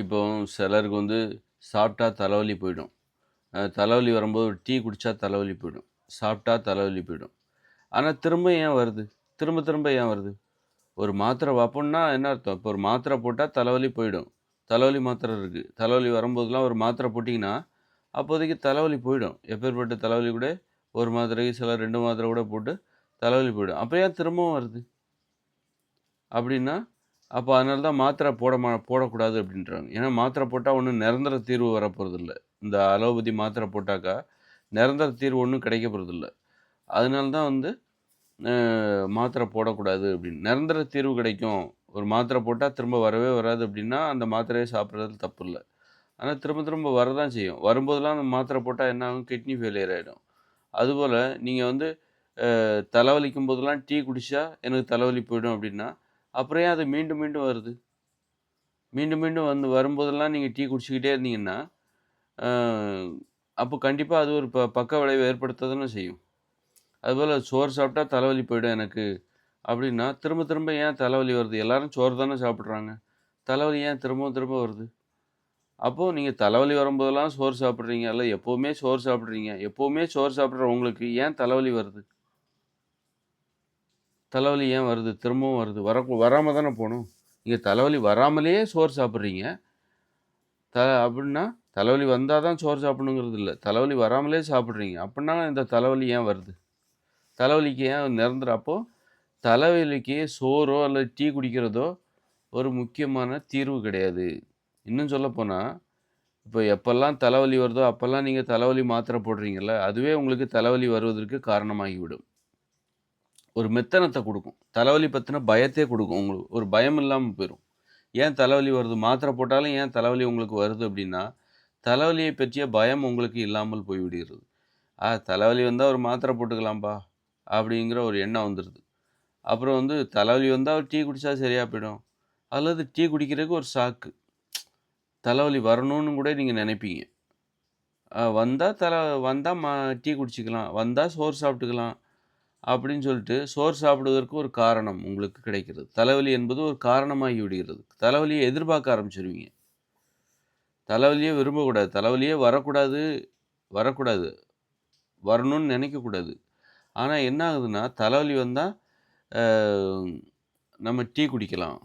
இப்போ சிலருக்கு வந்து சாப்பிட்டா தலைவலி போயிடும். தலைவலி வரும்போது ஒரு டீ குடித்தா தலைவலி போயிடும். சாப்பிட்டா தலைவலி போயிடும். ஆனால் திரும்ப ஏன் வருது? திரும்ப திரும்ப ஏன் வருது? ஒரு மாத்திரை வைப்போம்னா என்ன அர்த்தம்? இப்போ ஒரு மாத்திரை போட்டால் தலைவலி போயிடும். தலைவலி மாத்திரை இருக்குது தலைவலி வரும்போதெல்லாம் ஒரு மாத்திரை போட்டிங்கன்னா அப்போதைக்கு தலைவலி போயிடும். எப்பேர்ப்பட்ட தலைவலி கூட ஒரு மாத்திரைக்கு சிலர் ரெண்டு மாத்திரை கூட போட்டு தலைவலி போயிடும். அப்போ ஏன் திரும்பவும் வருது? அப்படின்னா, அப்போ அதனால தான் மாத்திரை போட மா போடக்கூடாது அப்படின்றாங்க. ஏன்னா மாத்திரை போட்டால் ஒன்றும் நிரந்தர தீர்வு வரப்போகிறதில்ல இந்த அலோபதி மாத்திரை போட்டாக்கா, நிரந்தர தீர்வு ஒன்றும் கிடைக்க போகிறதில்ல அதனால தான் வந்து மாத்திரை போடக்கூடாது அப்படின்னு. நிரந்தர தீர்வு கிடைக்கும். ஒரு மாத்திரை போட்டால் திரும்ப வரவே வராது அப்படின்னா, அந்த மாத்திரையை சாப்பிட்றது தப்பு இல்லை ஆனால் திரும்ப திரும்ப வரதான் செய்யும். வரும்போதெல்லாம் அந்த மாத்திரை போட்டால் என்ன ஆகும்? கிட்னி ஃபெயிலியர் ஆகிடும் அதுபோல் நீங்கள் வந்து தலைவலிக்கும் போதெல்லாம் டீ குடித்தா எனக்கு தலைவலி போயிடும் அப்படின்னா, அப்புறம் ஏன் அது மீண்டும் மீண்டும் வருது? மீண்டும் மீண்டும் வந்து வரும்போதெல்லாம் நீங்கள் டீ குடிச்சிக்கிட்டே இருந்தீங்கன்னா, அப்போ கண்டிப்பாக அது ஒரு ப பக்க விளைவு ஏற்படுத்த தானே செய்யும். அதுபோல் சோறு சாப்பிட்டா தலைவலி போயிடும் எனக்கு அப்படின்னா, திரும்ப திரும்ப ஏன் தலைவலி வருது? எல்லாரும் சோறு தானே சாப்பிட்றாங்க தலைவலி ஏன் திரும்பவும் திரும்ப வருது? அப்போ நீங்கள் தலைவலி வரும்போதெல்லாம் சோறு சாப்பிட்றீங்க இல்லை எப்போவுமே சோறு சாப்பிட்றீங்க எப்போவுமே சோறு சாப்பிட்ற உங்களுக்கு ஏன் தலைவலி வருது? தலைவலி ஏன் வருது? திரும்பவும் வருது. வர வராமல் தானே போகணும் நீங்கள் தலைவலி வராமலேயே சோறு சாப்பிட்றீங்க த அப்படின்னா தலைவலி வந்தால் தான் சோறு சாப்பிடணுங்கிறது இல்லை தலைவலி வராமலே சாப்பிட்றீங்க அப்படின்னா இந்த தலைவலி ஏன் வருது? தலைவலிக்கு ஏன் நிரந்தரப்போ தலைவலிக்கு சோறோ அல்லது டீ குடிக்கிறதோ ஒரு முக்கியமான தீர்வு கிடையாது. இன்னும் சொல்லப்போனால் இப்போ எப்போல்லாம் தலைவலி வருதோ அப்போல்லாம் நீங்கள் தலைவலி மாத்திரை போடுறீங்கள்ல அதுவே உங்களுக்கு தலைவலி வருவதற்கு காரணமாகிவிடும். ஒரு மெத்தனத்தை கொடுக்கும் தலைவலி பற்றின பயத்தையே கொடுக்கும் உங்களுக்கு. ஒரு பயம் இல்லாமல் போயிடும் ஏன் தலைவலி வருது? மாத்திரை போட்டாலும் ஏன் தலைவலி உங்களுக்கு வருது அப்படின்னா, தலைவலியை பற்றிய பயம் உங்களுக்கு இல்லாமல் போய்விடுகிறது. ஆ தலைவலி வந்தால் ஒரு மாத்திரை போட்டுக்கலாம்ப்பா அப்படிங்கிற ஒரு எண்ணம் வந்துடுது அப்புறம் வந்து தலைவலி வந்தால் ஒரு டீ குடித்தா சரியாக போயிடும். அல்லது டீ குடிக்கிறதுக்கு ஒரு சாக்கு. தலைவலி வரணும்னு கூட நீங்கள் நினைப்பீங்க. வந்தால் தலை வந்தால் மா டீ குடிச்சிக்கலாம் வந்தால் சோறு சாப்பிட்டுக்கலாம். அப்படின்னு சொல்லிட்டு சோறு சாப்பிடுவதற்கு ஒரு காரணம் உங்களுக்கு கிடைக்கிறது. தலைவலி என்பது ஒரு காரணமாகி விடுகிறது. தலைவலியை எதிர்பார்க்க ஆரம்பிச்சிருவீங்க தலைவலியே விரும்பக்கூடாது. தலைவலியே வரக்கூடாது வரக்கூடாது. வரணும்னு நினைக்கக்கூடாது. ஆனால் என்ன ஆகுதுன்னா, தலைவலி வந்தால் நம்ம டீ குடிக்கலாம்.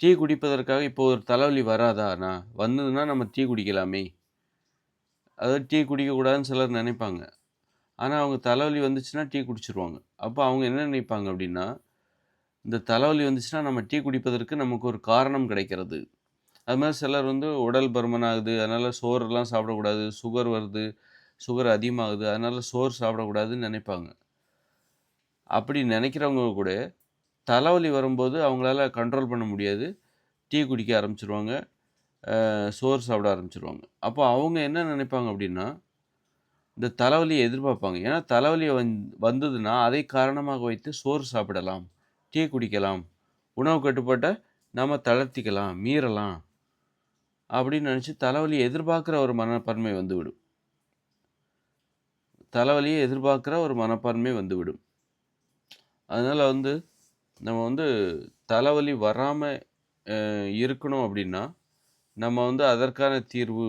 டீ குடிப்பதற்காக இப்போ ஒரு தலைவலி வராதாண்ணா? வந்ததுன்னா நம்ம டீ குடிக்கலாமே. அதாவது டீ குடிக்கக்கூடாதுன்னு சிலர் நினைப்பாங்க. ஆனால் அவங்க தலைவலி வந்துச்சுன்னா டீ குடிச்சிருவாங்க அப்போ அவங்க என்ன நினைப்பாங்க அப்படின்னா, இந்த தலைவலி வந்துச்சுன்னா நம்ம டீ குடிப்பதற்கு நமக்கு ஒரு காரணம் கிடைக்கிறது. அது மாதிரி சிலர் வந்து உடல் பருமன் ஆகுது. அதனால் சோறுலாம் சாப்பிடக்கூடாது. சுகர் வருது. சுகர் அதிகமாகுது. அதனால சோறு சாப்பிடக்கூடாதுன்னு நினைப்பாங்க. அப்படி நினைக்கிறவங்க கூட தலைவலி வரும்போது அவங்களால கண்ட்ரோல் பண்ண முடியாது. டீ குடிக்க ஆரம்பிச்சிருவாங்க சோறு சாப்பிட ஆரம்பிச்சிருவாங்க அப்போ அவங்க என்ன நினைப்பாங்க அப்படின்னா, இந்த தலைவலியை எதிர்பார்ப்பாங்க. ஏன்னா தலைவலி வந் வந்ததுன்னா, அதை காரணமாக வைத்து சோறு சாப்பிடலாம். டீ குடிக்கலாம். உணவு கட்டுப்பாட்டை நம்ம தளர்த்திக்கலாம், மீறலாம். அப்படின்னு நினச்சி தலைவலிய எதிர்பார்க்குற ஒரு மனப்பான்மை வந்துவிடும். தலைவலியை எதிர்பார்க்குற ஒரு மனப்பான்மை வந்துவிடும். அதனால் வந்து நம்ம வந்து தலைவலி வராமல் இருக்கணும் அப்படின்னா, நம்ம வந்து அதற்கான தீர்வு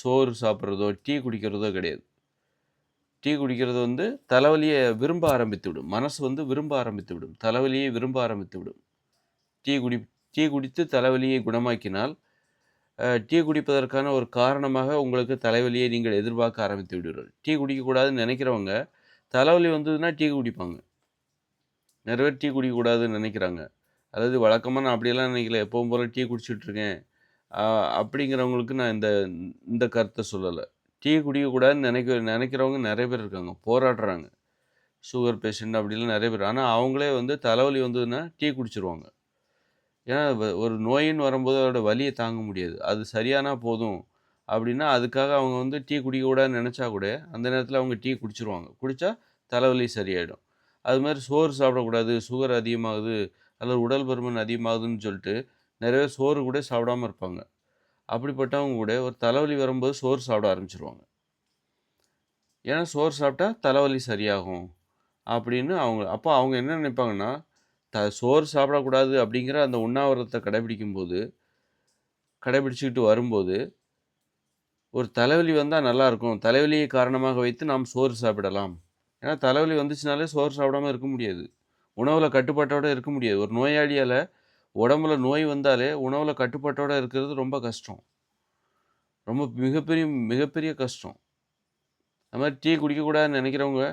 சோறு சாப்பிட்றதோ டீ குடிக்கிறதோ கிடையாது. டீ குடிக்கிறது வந்து தலைவலியை விரும்ப ஆரம்பித்து விடும் மனசு வந்து விரும்ப ஆரம்பித்து விடும் தலைவலியை விரும்ப ஆரம்பித்து விடும் டீ குடி டீ குடித்து தலைவலியை குணமாக்கினால், டீ குடிப்பதற்கான ஒரு காரணமாக உங்களுக்கு தலைவலியை நீங்கள் எதிர்பார்க்க ஆரம்பித்து விடுவீர்கள். டீ குடிக்கக்கூடாதுன்னு நினைக்கிறவங்க, தலைவலி வந்ததுன்னா டீ குடிப்பாங்க. நிறைய பேர் டீ குடிக்கக்கூடாதுன்னு நினைக்கிறாங்க. அதாவது வழக்கமா நான் அப்படியெல்லாம் நினைக்கல. எப்பவும் போல டீ குடிச்சிட்ருக்கேன் அப்படிங்கிறவங்களுக்கு நான் இந்த இந்த கருத்தை சொல்லலை டீ குடிக்கக்கூடாதுன்னு நினைக்க நினைக்கிறவங்க நிறைய பேர் இருக்காங்க. போராடுறாங்க. சுகர் பேஷண்ட் அப்படிலாம் நிறைய பேர். ஆனால் அவங்களே வந்து தலைவலி வந்ததுன்னா டீ குடிச்சிருவாங்க ஏன்னா ஒரு நோயின்னு வரும்போது அதோட வலியை தாங்க முடியாது. அது சரியானா போதும் அப்படின்னா, அதுக்காக அவங்க வந்து டீ குடிக்கக்கூடாதுன்னு நினைச்சா கூட, அந்த நேரத்தில் அவங்க டீ குடிச்சிருவாங்க குடித்தா தலைவலி சரியாயிடும். அது மாதிரி சோறு சாப்பிடக்கூடாது, சுகர் அதிகமாகுது, அல்லது உடல் பருமன் அதிகமாகுதுன்னு சொல்லிட்டு, நிறைய சோறு கூட சாப்பிடாம இருப்பாங்க. அப்படிப்பட்டவங்க கூட ஒரு தலைவலி வரும்போது சோறு சாப்பிட ஆரம்பிச்சிருவாங்க ஏன்னா சோறு சாப்பிட்டா தலைவலி சரியாகும். அப்படின்னு அவங்க அப்போ அவங்க என்ன நினைப்பாங்கன்னா, த சோறு சாப்பிடக்கூடாது அப்படிங்கிற அந்த உண்ணாவிரதத்த கடைபிடிக்கும்போது, கடைபிடிச்சிக்கிட்டு வரும்போது ஒரு தலைவலி வந்தால் நல்லாயிருக்கும் தலைவலியை காரணமாக வைத்து நாம் சோறு சாப்பிடலாம். ஏன்னா தலைவலி வந்துச்சுனாலே சோறு சாப்பிடாம இருக்க முடியாது. உணவில் கட்டுப்பாட்டோட இருக்க முடியாது. ஒரு நோயாளியால் உடம்புல நோய் வந்தாலே உணவில் கட்டுப்பாட்டோடு இருக்கிறது ரொம்ப கஷ்டம். ரொம்ப மிகப்பெரிய மிகப்பெரிய கஷ்டம். அது மாதிரி டீ குடிக்கக்கூடாதுன்னு நினைக்கிறவங்க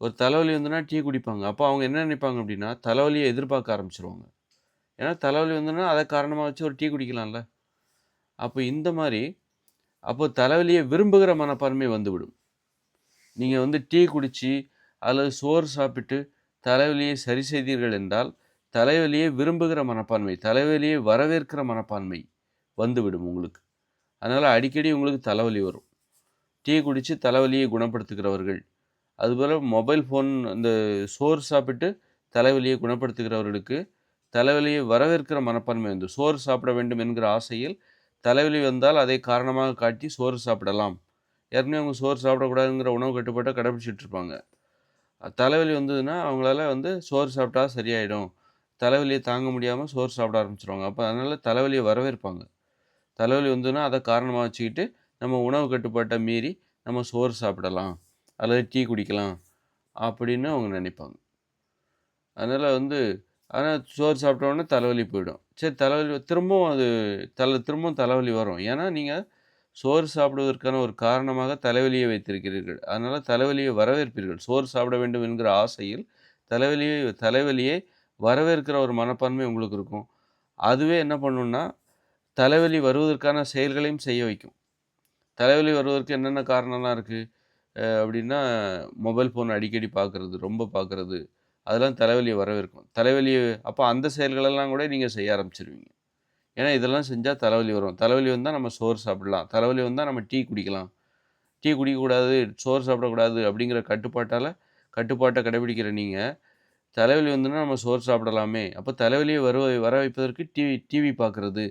ஒரு தலைவலி வந்துன்னா டீ குடிப்பாங்க. அப்போ அவங்க என்ன நினைப்பாங்க அப்படின்னா தலைவலியை எதிர்பார்க்க ஆரம்பிச்சிருவாங்க ஏன்னா தலைவலி வந்துன்னா அதை காரணமாக வச்சு ஒரு டீ குடிக்கலாம்ல. அப்போ இந்த மாதிரி அப்போ தலைவலியை விரும்புகிற மனப்பான்மை வந்துவிடும். நீங்கள் வந்து டீ குடித்து அல்லது சோறு சாப்பிட்டு தலைவலியை சரி செய்தீர்கள் என்றால், தலைவலியை விரும்புகிற மனப்பான்மை, தலைவலியை வரவேற்கிற மனப்பான்மை வந்துவிடும் உங்களுக்கு. அதனால் அடிக்கடி உங்களுக்கு தலைவலி வரும். டீ குடித்து தலைவலியை குணப்படுத்துகிறவர்கள், அதுபோல் மொபைல் ஃபோன் அந்த சோறு சாப்பிட்டு தலைவலியை குணப்படுத்துகிறவர்களுக்கு, தலைவலியை வரவேற்கிற மனப்பான்மை வந்து சோறு சாப்பிட வேண்டும் என்கிற ஆசையில், தலைவலி வந்தால் அதை காரணமாக காட்டி சோறு சாப்பிடலாம். ஏற்கனவே அவங்க சோறு சாப்பிடக்கூடாதுங்கிற உணவு கட்டுப்பாட்டை கடைபிடிச்சிட்ருப்பாங்க தலைவலி வந்ததுன்னா, அவங்களால வந்து சோறு சாப்பிட்டா சரியாயிடும். தலைவலியை தாங்க முடியாமல் சோறு சாப்பிட ஆரம்பிச்சுருவாங்க. அப்போ அதனால் தலைவலியை வரவேற்பாங்க. தலைவலி வந்துன்னா அதை காரணமாக வச்சுக்கிட்டு, நம்ம உணவு கட்டுப்பாட்டை மீறி நம்ம சோறு சாப்பிடலாம். அல்லது டீ குடிக்கலாம். அப்படின்னு அவங்க நினைப்பாங்க அதனால் வந்து ஆனால் சோறு சாப்பிட்டோன்னே தலைவலி போயிடும். சரி தலைவலி திரும்பவும் அது தலை திரும்பவும் தலைவலி வரும். ஏன்னா நீங்கள் சோறு சாப்பிடுவதற்கான ஒரு காரணமாக தலைவலியை வைத்திருக்கிறீர்கள். அதனால் தலைவலியை வரவேற்பீர்கள். சோறு சாப்பிட வேண்டும் என்கிற ஆசையில், தலைவலியை தலைவலியை வரவேற்கிற ஒரு மனப்பான்மை உங்களுக்கு இருக்கும். அதுவே என்ன பண்ணுன்னா தலைவலி வருவதற்கான செயல்களையும் செய்ய வைக்கும். தலைவலி வருவதற்கு என்னென்ன காரணம்லாம் இருக்குது அப்படின்னா மொபைல் ஃபோன் அடிக்கடி பார்க்குறது, ரொம்ப பார்க்குறது, அதெல்லாம் தலைவலியை வரவேற்கும். தலைவலி அப்போ அந்த செயல்களெல்லாம் கூட நீங்கள் செய்ய ஆரம்பிச்சிருவீங்க ஏன்னா இதெல்லாம் செஞ்சால் தலைவலி வரும். தலைவலி வந்தால் நம்ம சோறு சாப்பிடலாம். தலைவலி வந்தால் நம்ம டீ குடிக்கலாம். டீ குடிக்கக்கூடாது, சோறு சாப்பிடக்கூடாது அப்படிங்கிற கட்டுப்பாட்டால் கட்டுப்பாட்டை கடைபிடிக்கிற நீங்கள் தலைவலி வந்துன்னா நம்ம சோறு சாப்பிடலாமே! அப்போ தலைவலியை வர வர வைப்பதற்கு டிவி டிவி பார்க்குறது,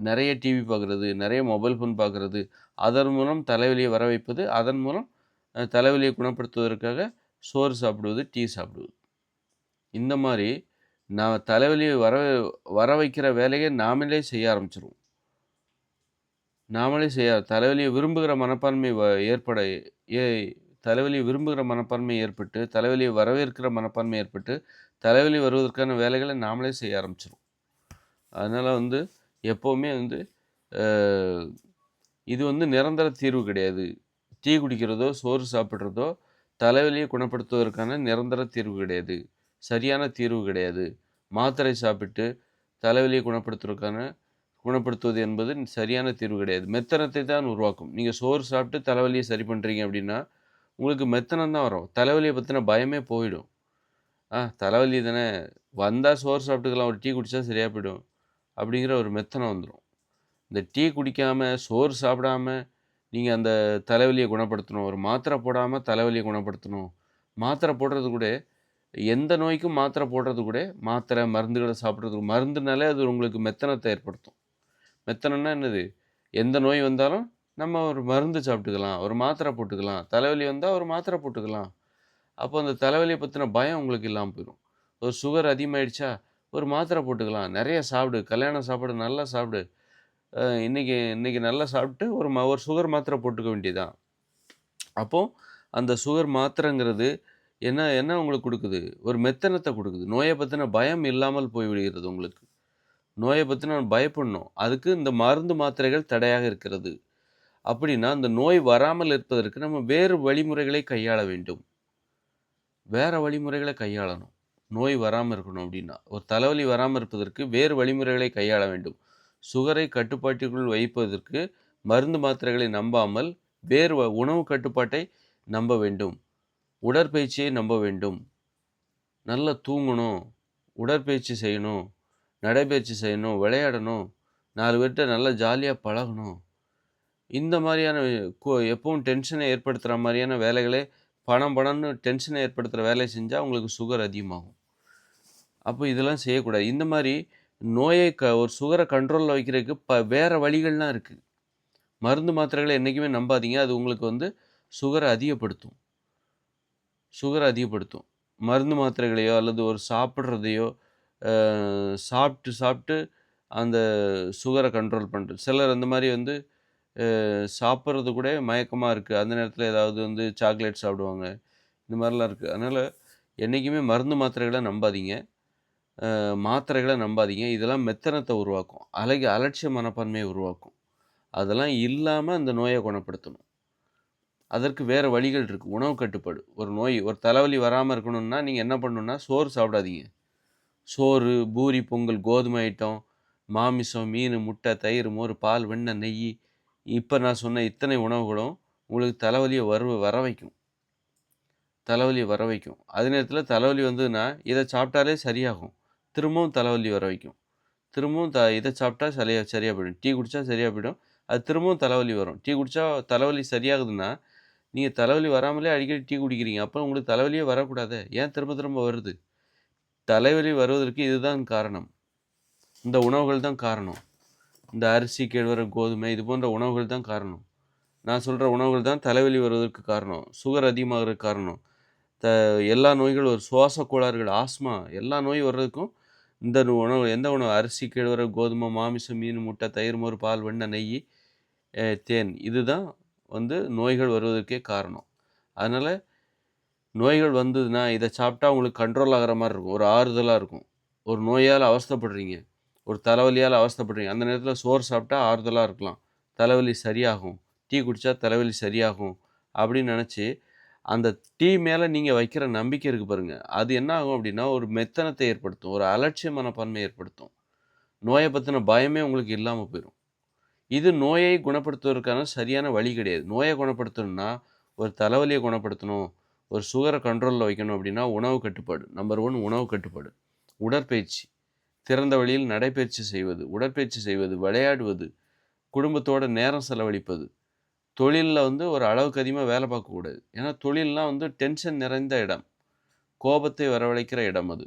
நிறைய டிவி பார்க்குறது, நிறைய மொபைல் ஃபோன் பார்க்குறது, அதன் மூலம் தலைவலியை வர வைப்பது, அதன் மூலம் தலைவலியை குணப்படுத்துவதற்காக சோறு சாப்பிடுவது, டீ சாப்பிடுவது. இந்த மாதிரி நான் தலைவலியை வர வர வைக்கிற வேலையை நாமளே செய்ய ஆரம்பிச்சிருவோம் நாமளே செய்ய தலைவலியை விரும்புகிற மனப்பான்மை வ ஏற்பட ஏ தலைவலியை விரும்புகிற மனப்பான்மை ஏற்பட்டு, தலைவலியை வரவேற்கிற மனப்பான்மை ஏற்பட்டு, தலைவலி வருவதற்கான வேலைகளை நாமளே செய்ய ஆரம்பிச்சிடும் அதனால் வந்து எப்போவுமே வந்து இது வந்து நிரந்தர தீர்வு கிடையாது. டீ குடிக்கிறதோ, சோறு சாப்பிட்றதோ தலைவலியை குணப்படுத்துவதற்கான நிரந்தர தீர்வு கிடையாது. சரியான தீர்வு கிடையாது. மாத்திரை சாப்பிட்டு தலைவலியை குணப்படுத்துவதற்கான குணப்படுத்துவது என்பது சரியான தீர்வு கிடையாது. மெத்தனத்தை தான் உருவாக்கும். நீங்கள் சோறு சாப்பிட்டு தலைவலியை சரி பண்ணுறீங்க அப்படின்னா உங்களுக்கு மெத்தனம் தான் வரும். தலைவலியை பற்றின பயமே போயிடும். ஆ தலைவலி தானே, வந்தால் சோறு சாப்பிட்டுக்கலாம், ஒரு டீ குடித்தா சரியாக போயிடும். அப்படிங்கிற ஒரு மெத்தனம் வந்துடும் இந்த டீ குடிக்காமல் சோறு சாப்பிடாம, நீங்கள் அந்த தலைவலியை குணப்படுத்தணும். ஒரு மாத்திரை போடாமல் தலைவலியை குணப்படுத்தணும். மாத்திரை போடுறது கூட எந்த நோய்க்கும் மாத்திரை போடுறது கூட, மாத்திரை, மருந்துகளை சாப்பிட்றதுக்கு மருந்துனாலே அது உங்களுக்கு மெத்தனத்தை ஏற்படுத்தும். மெத்தனம்னா என்னது? எந்த நோய் வந்தாலும் நம்ம ஒரு மருந்து சாப்பிட்டுக்கலாம். ஒரு மாத்திரை போட்டுக்கலாம். தலைவலி வந்தால் ஒரு மாத்திரை போட்டுக்கலாம். அப்போ அந்த தலைவலியை பற்றின பயம் உங்களுக்கு இல்லாமல் போயிடும் ஒரு சுகர் அதிகமாகிடுச்சா ஒரு மாத்திரை போட்டுக்கலாம். நிறைய சாப்பிடு. கல்யாணம் சாப்பாடு நல்லா சாப்பிடு. இன்றைக்கி இன்றைக்கி நல்லா சாப்பிட்டு ஒரு ம ஒரு சுகர் மாத்திரை போட்டுக்க வேண்டியதான் அப்போது அந்த சுகர் மாத்திரைங்கிறது என்ன என்ன உங்களுக்கு கொடுக்குது ஒரு மெத்தனத்தை கொடுக்குது நோயை பற்றின பயம் இல்லாமல் போய்விடுகிறது உங்களுக்கு. நோயை பற்றின பயப்படணும். அதுக்கு இந்த மருந்து மாத்திரைகள் தடையாக இருக்கிறது. அப்படின்னா, அந்த நோய் வராமல் இருப்பதற்கு நம்ம வேறு வழிமுறைகளை கையாள வேண்டும். வேறு வழிமுறைகளை கையாளணும். நோய் வராமல் இருக்கணும் அப்படின்னா. ஒரு தலைவலி வராமல் இருப்பதற்கு வேறு வழிமுறைகளை கையாள வேண்டும். சுகரை கட்டுப்பாட்டிற்குள் வைப்பதற்கு மருந்து மாத்திரைகளை நம்பாமல், வேறு வ உணவு கட்டுப்பாட்டை நம்ப வேண்டும். உடற்பயிற்சியை நம்ப வேண்டும். நல்லா தூங்கணும். உடற்பயிற்சி செய்யணும். நடைபயிற்சி செய்யணும். விளையாடணும். நாலு பேர்கிட்ட நல்லா ஜாலியாக பழகணும். இந்த மாதிரியான எப்பவும் டென்ஷனை ஏற்படுத்துகிற மாதிரியான வேலைகளே பணம் பணம்னு டென்ஷனை ஏற்படுத்துகிற வேலையை செஞ்சால் உங்களுக்கு சுகர் அதிகமாகும். அப்போ இதெல்லாம் செய்யக்கூடாது. இந்த மாதிரி நோயை க ஒரு சுகரை கண்ட்ரோலில் வைக்கிறதுக்கு ப வேறு வழிகள்லாம் இருக்குது மருந்து மாத்திரைகளை என்றைக்குமே நம்பாதீங்க. அது உங்களுக்கு வந்து சுகரை அதிகப்படுத்தும். சுகரை அதிகப்படுத்தும். மருந்து மாத்திரைகளையோ அல்லது ஒரு சாப்பிட்றதையோ சாப்பிட்டு சாப்பிட்டு அந்த சுகரை கண்ட்ரோல் பண்ணுறது சிலர் அந்த மாதிரி வந்து சாப்பிட்றது கூட மயக்கமாக இருக்குது அந்த நேரத்தில் ஏதாவது வந்து சாக்லேட் சாப்பிடுவாங்க. இந்த மாதிரிலாம் இருக்குது அதனால் என்றைக்குமே மருந்து மாத்திரைகளை நம்பாதீங்க. மாத்திரைகளை நம்பாதீங்க. இதெல்லாம் மெத்தனத்தை உருவாக்கும். அழகி அலட்சிய மனப்பான்மையை உருவாக்கும். அதெல்லாம் இல்லாமல் அந்த நோயை குணப்படுத்தணும். அதற்கு வேறு வழிகள் இருக்குது உணவு கட்டுப்பாடு. ஒரு நோய் ஒரு தலைவலி வராமல் இருக்கணும்னா நீங்கள் என்ன பண்ணணுன்னா சோறு சாப்பிடாதீங்க. சோறு பூரி பொங்கல் கோதுமை ஐட்டம் மாமிசம் மீன் முட்டை தயிர் மோர் பால் வெண்ணெய் நெய் இப்போ நான் சொன்ன இத்தனை உணவுகளும் உங்களுக்கு தலைவலியை வர வர வைக்கும். தலைவலியை வர வைக்கும். அதே நேரத்தில் தலைவலி வந்ததுன்னா இதை சாப்பிட்டாலே சரியாகும். திரும்பவும் தலைவலி வர வைக்கும். திரும்பவும் த இதை சாப்பிட்டா சரியாக சரியாக போயிடும். டீ குடித்தா சரியாக போயிடும். அது திரும்பவும் தலைவலி வரும். டீ குடித்தா தலைவலி சரியாகுதுன்னா நீங்கள் தலைவலி வராமலே அடிக்கடி டீ குடிக்கிறீங்க. அப்போ உங்களுக்கு தலைவலியே வரக்கூடாது. ஏன் திரும்ப திரும்ப வருது? தலைவலி வருவதற்கு இதுதான் காரணம். இந்த உணவுகள் தான் காரணம். இந்த அரிசி கேழ்வர கோதுமை இது போன்ற உணவுகள் தான் காரணம். நான் சொல்கிற உணவுகள் தான் தலைவலி வருவதற்கு காரணம். சுகர் அதிகமாகிறதுக்கு காரணம். த எல்லா நோய்களும் ஒரு சுவாச கோளாறுகள் ஆஸ்மா எல்லா நோய் வர்றதுக்கும் இந்த உணவு எந்த உணவு? அரிசி கேழ்வர கோதுமை மாமிசம் மீன் முட்டை தயிர் மோர் பால் வெண்ணெய் நெய் தேன் இதுதான் வந்து நோய்கள் வருவதற்கே காரணம். அதனால் நோய்கள் வந்ததுன்னா இதை சாப்பிட்டா உங்களுக்கு கண்ட்ரோல் ஆகிற மாதிரி இருக்கும். ஒரு ஆறுதலாக இருக்கும். ஒரு நோயால் அவஸ்தைப்படுறீங்க. ஒரு தலைவலியால் அவஸ்தைப்படுறீங்க. அந்த நேரத்தில் சோறு சாப்பிட்டா ஆறுதலாக இருக்கலாம். தலைவலி சரியாகும். டீ குடித்தா தலைவலி சரியாகும் அப்படின்னு நினச்சி அந்த டீ மேலே நீங்கள் வைக்கிற நம்பிக்கை இருக்குது பாருங்கள் அது என்ன ஆகும் அப்படின்னா ஒரு மெத்தனத்தை ஏற்படுத்தும். ஒரு அலட்சிய மனப்பான்மை ஏற்படுத்தும். நோயை பற்றின பயமே உங்களுக்கு இல்லாமல் போயிடும் இது நோயை குணப்படுத்துவதற்கான சரியான வழி கிடையாது. நோயை குணப்படுத்தணும்னா ஒரு தலைவலியை குணப்படுத்தணும். ஒரு சுகரை கண்ட்ரோலில் வைக்கணும் அப்படின்னா உணவு கட்டுப்பாடு. நம்பர் ஒன் உணவு கட்டுப்பாடு. உடற்பயிற்சி. திறந்த வழியில் நடைப்பயிற்சி செய்வது உடற்பயிற்சி செய்வது விளையாடுவது குடும்பத்தோட நேரம் செலவழிப்பது. தொழிலில் வந்து ஒரு அளவுக்கு அதிகமாக வேலை பார்க்கக்கூடாது. ஏன்னா தொழிலெலாம் வந்து டென்ஷன் நிறைந்த இடம். கோபத்தை வரவழைக்கிற இடம் அது.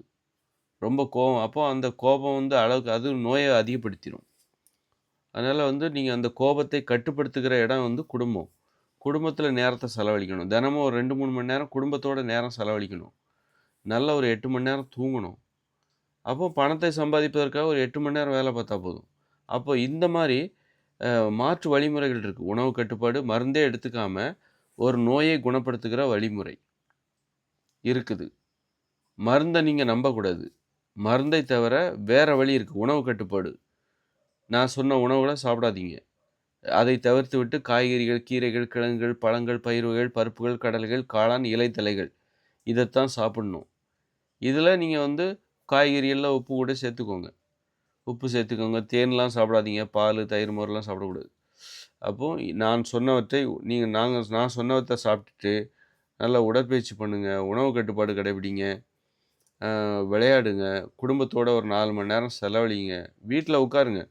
ரொம்ப கோபம். அப்போ அந்த கோபம் வந்து அளவுக்கு அது நோயை அதிகப்படுத்திடும் அதனால் வந்து நீங்கள் அந்த கோபத்தை கட்டுப்படுத்துகிற இடம் வந்து குடும்பம். குடும்பத்தில் நேரத்தை செலவழிக்கணும். தினமும் ஒரு ரெண்டு மூணு மணி நேரம் குடும்பத்தோட நேரம் செலவழிக்கணும். நல்ல ஒரு எட்டு மணி நேரம் தூங்கணும். அப்போது பணத்தை சம்பாதிப்பதற்காக ஒரு எட்டு மணி நேரம் வேலை பார்த்தா போதும். அப்போ இந்த மாதிரி மாற்று வழிமுறைகள் இருக்குது உணவு கட்டுப்பாடு மருந்தே எடுத்துக்காம ஒரு நோயை குணப்படுத்துகிற வழிமுறை இருக்குது. மருந்தை நீங்கள் நம்பக்கூடாது. மருந்தை தவிர வேறு வழி இருக்குது உணவு கட்டுப்பாடு. நான் சொன்ன உணவுகளை சாப்பிடாதீங்க. அதை தவிர்த்து விட்டு காய்கறிகள் கீரைகள் கிழங்குகள் பழங்கள் பயிர்கள் பருப்புகள் கடல்கள் காளான் இலைத்தலைகள் இதைத்தான் சாப்பிடணும். இதில் நீங்கள் வந்து காய்கறியெல்லாம் உப்பு கூட சேர்த்துக்கோங்க. உப்பு சேர்த்துக்கோங்க. தேன்லாம் சாப்பிடாதீங்க. பால் தயிர் மோர்லாம் சாப்பிடக்கூடாது. அப்போது நான் சொன்னவற்றை நீங்கள் நாங்கள் நான் சொன்னவற்றை சாப்பிட்டுட்டு நல்லா உடற்பயிற்சி பண்ணுங்கள் உணவு கட்டுப்பாடு கடைபிடிங்க. விளையாடுங்க. குடும்பத்தோடு ஒரு நாலு மணி நேரம் செலவழிங்க. வீட்டில் உட்காருங்க.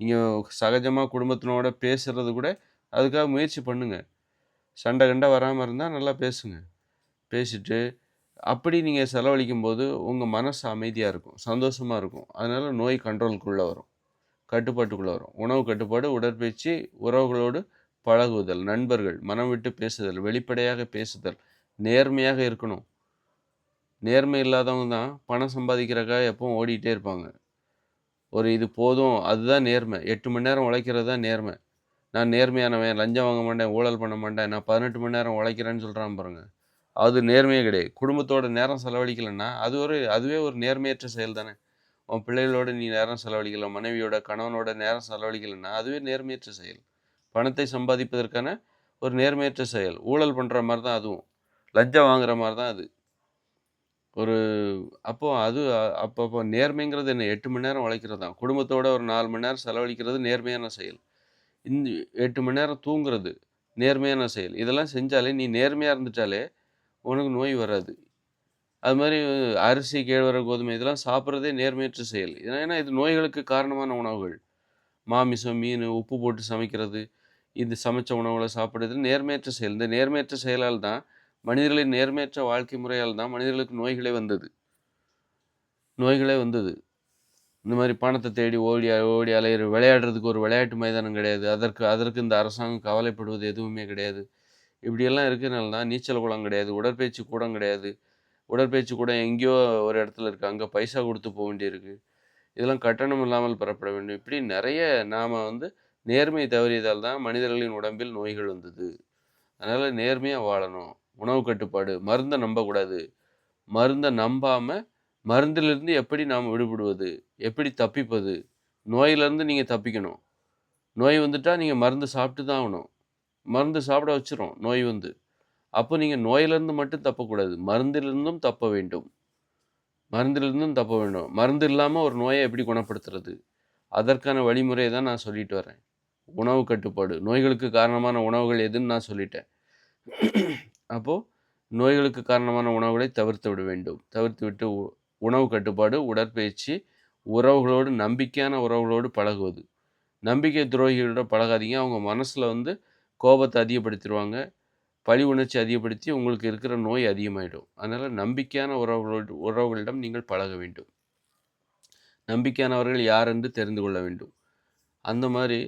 நீங்கள் சகஜமாக குடும்பத்தினோட பேசுகிறது கூட அதுக்காக முயற்சி பண்ணுங்க. சண்டை கண்டை வராமல் இருந்தால் நல்லா பேசுங்க. பேசிட்டு அப்படி நீங்கள் செலவழிக்கும் போது உங்கள் மனசு அமைதியாக இருக்கும் சந்தோஷமாக இருக்கும். அதனால் நோய் கண்ட்ரோலுக்குள்ளே வரும் கட்டுப்பாட்டுக்குள்ளே வரும். உணவு கட்டுப்பாடு உடற்பயிற்சி உறவுகளோடு பழகுதல் நண்பர்கள் மனம் விட்டு பேசுதல் வெளிப்படையாக பேசுதல் நேர்மையாக இருக்கணும். நேர்மை இல்லாதவங்க தான் பணம் சம்பாதிக்கிறக்காக எப்பவும் ஓடிக்கிட்டே இருப்பாங்க. ஒரு இது போதும் அதுதான் நேர்மை. எட்டு மணி நேரம் உழைக்கிறது தான் நேர்மை. நான் நேர்மையானவன் லஞ்சம் வாங்க மாட்டேன் ஊழல் பண்ண மாட்டேன் நான் பதினெட்டு மணி நேரம் உழைக்கிறேன்னு சொல்கிறான் பாருங்கள் அது நேர்மையே கிடையாது. குடும்பத்தோட நேரம் செலவழிக்கலைன்னா அது ஒரு அதுவே ஒரு நேர்மையற்ற செயல் தானே உன் பிள்ளைகளோட நீ நேரம் செலவழிக்கல மனைவியோட கணவனோட நேரம் செலவழிக்கலைன்னா அதுவே நேர்மையற்ற செயல். பணத்தை சம்பாதிப்பதற்கான ஒரு நேர்மையற்ற செயல். ஊழல் பண்ணுற மாதிரி தான் அதுவும். லஞ்சம் வாங்குற மாதிரி தான் அது. ஒரு அப்போ அது அப்பப்போ அப்போ அப்போ நேர்மைங்கிறது என்ன? எட்டு மணி நேரம் உழைக்கிறது தான் குடும்பத்தோட ஒரு நாலு மணி நேரம் செலவழிக்கிறது நேர்மையான செயல். இந்த எட்டு மணி நேரம் தூங்குறது நேர்மையான செயல். இதெல்லாம் செஞ்சாலே நீ நேர்மையாக இருந்துட்டாலே உனக்கு நோய் வராது. அது மாதிரி அரிசி கேழ்வரகு கோதுமை இதெல்லாம் சாப்பிட்றதே நேர்மையற்ற செயல். ஏன்னா ஏன்னா இது நோய்களுக்கு காரணமான உணவுகள். மாமிசம் மீன் உப்பு போட்டு சமைக்கிறது இது சமைச்ச உணவுகளை சாப்பிடுறது நேர்மையற்ற செயல். இந்த நேர்மையற்ற செயலால் தான் மனிதர்களின் நேர்மையற்ற வாழ்க்கை முறையால் தான் மனிதர்களுக்கு நோய்களே வந்தது. நோய்களே வந்தது. இந்த மாதிரி பணத்தை தேடி ஓடி ஓடி அலையிற விளையாடுறதுக்கு ஒரு விளையாட்டு மைதானம் கிடையாது. அதற்கு அதற்கு இந்த அரசாங்கம் கவலைப்படுவது எதுவுமே கிடையாது. இப்படியெல்லாம் இருக்கிறனால தான் நீச்சல் குளம் கிடையாது உடற்பயிற்சி கூடம் கிடையாது உடற்பயிற்சி கூட எங்கேயோ ஒரு இடத்துல இருக்குது அங்கே பைசா கொடுத்து போக வேண்டியிருக்கு இதெல்லாம் கட்டணம் இல்லாமல் பெறப்பட வேண்டும். இப்படி நிறைய நாம் வந்து நேர்மை தவறியதால் தான் மனிதர்களின் உடம்பில் நோய்கள் வந்தது. அதனால் நேர்மையாக வாழணும். உணவு கட்டுப்பாடு, மருந்தை நம்பக்கூடாது. மருந்தை நம்பாமல் மருந்திலிருந்து எப்படி நாம் விடுபடுவது? எப்படி தப்பிப்பது? நோயிலேருந்து நீங்கள் தப்பிக்கணும். நோய் வந்துட்டால் நீங்கள் மருந்து சாப்பிட்டு தான் ஆகணும். மருந்து சாப்பிட வச்சிடும் நோய் வந்து. அப்போ நீங்கள் நோயிலிருந்து மட்டும் தப்பக்கூடாது. மருந்திலிருந்தும் தப்ப வேண்டும். மருந்திலிருந்தும் தப்ப வேண்டும். மருந்து இல்லாமல் ஒரு நோயை எப்படி குணப்படுத்துறது? அதற்கான வழிமுறையை தான் நான் சொல்லிட்டு வரேன். உணவு கட்டுப்பாடு. நோய்களுக்கு காரணமான உணவுகள் எதுன்னு நான் சொல்லிட்டேன். அப்போது நோய்களுக்கு காரணமான உணவுகளை தவிர்த்து விட வேண்டும். தவிர்த்துவிட்டு உ உணவு கட்டுப்பாடு, உடற்பயிற்சி, உறவுகளோடு நம்பிக்கையான உறவுகளோடு பழகுவது. நம்பிக்கை துரோகிகளோட பழகாதீங்க. அவங்க மனசில் வந்து கோபத்தை அதிகப்படுத்திடுவாங்க பழி உணர்ச்சி அதிகப்படுத்தி உங்களுக்கு இருக்கிற நோய் அதிகமாயிடும். அதனால் நம்பிக்கையான உறவுகளோடு உறவுகளிடம் நீங்கள் பழக வேண்டும். நம்பிக்கையானவர்கள் யார் என்று தெரிந்து கொள்ள வேண்டும். அந்த மாதிரி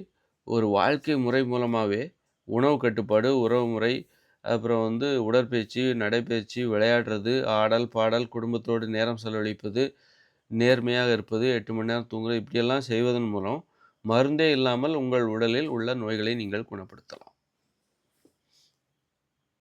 ஒரு வாழ்க்கை முறை மூலமாகவே உணவு கட்டுப்பாடு, உறவுமுறை, அப்புறம் வந்து உடற்பயிற்சி, நடைப்பயிற்சி, விளையாடுறது, ஆடல், பாடல், குடும்பத்தோடு நேரம் செலவழிப்பது, நேர்மையாக இருப்பது, எட்டு மணி நேரம் தூங்குறது இப்படியெல்லாம் செய்வதன் மூலம் மருந்தே இல்லாமல் உங்கள் உடலில் உள்ள நோய்களை நீங்கள் குணப்படுத்தலாம்.